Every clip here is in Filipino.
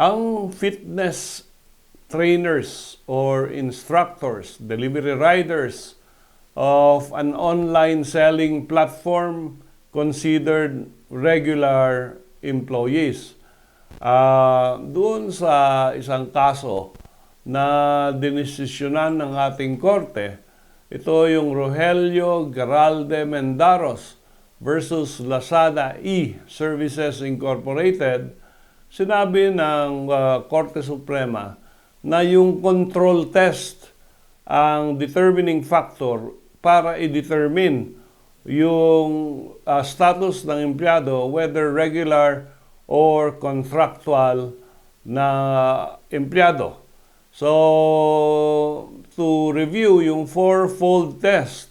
ang fitness trainers or instructors, delivery riders of an online selling platform considered regular employees. Ah, doon sa isang kaso na dinesisyonan ng ating korte, ito yung Rogelio Garalde Mendaros versus Lazada E Services Incorporated, sinabi ng ah, Korte Suprema na yung control test ang determining factor para i-determine yung ah, status ng empleyado whether regular or contractual na empleyado. So, to review yung fourfold test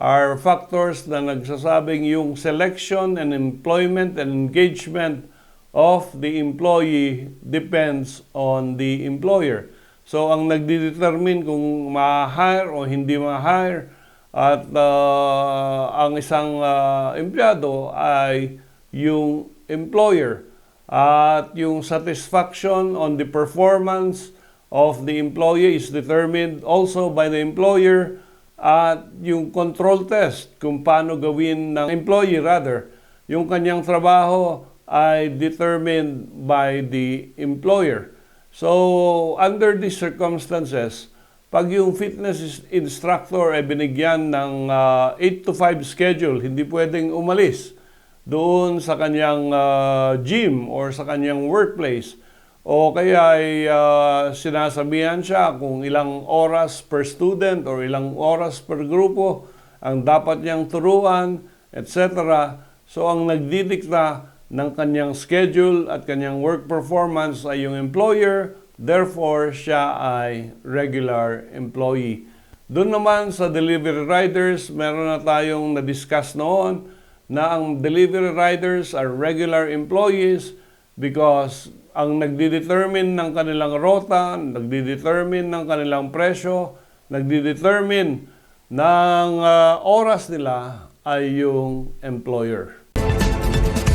are factors na nagsasabing yung selection and employment and engagement of the employee depends on the employer. So, ang nagdidetermine kung ma-hire o hindi ma-hire at ah, ang isang ah, empleyado ay yung employer at yung satisfaction on the performance of the employee is determined also by the employer at yung control test kung paano gawin ng employee rather yung kanyang trabaho ay determined by the employer. So, under these circumstances, pag yung fitness instructor ay binigyan ng ah, 8 to 5 schedule, hindi pwedeng umalis doon sa kanyang ah, gym or sa kanyang workplace. O kaya ay ah, sinasabihan siya kung ilang oras per student or ilang oras per grupo ang dapat niyang turuan, etc. So ang nagdidikta ng kanyang schedule at kanyang work performance ay yung employer, therefore siya ay regular employee. Doon naman sa delivery riders, meron na tayong na-discuss noon na ang delivery riders are regular employees because ang nagdidetermine ng kanilang rota, nagdidetermine ng kanilang presyo, nagdidetermine ng ah, oras nila ay yung employer.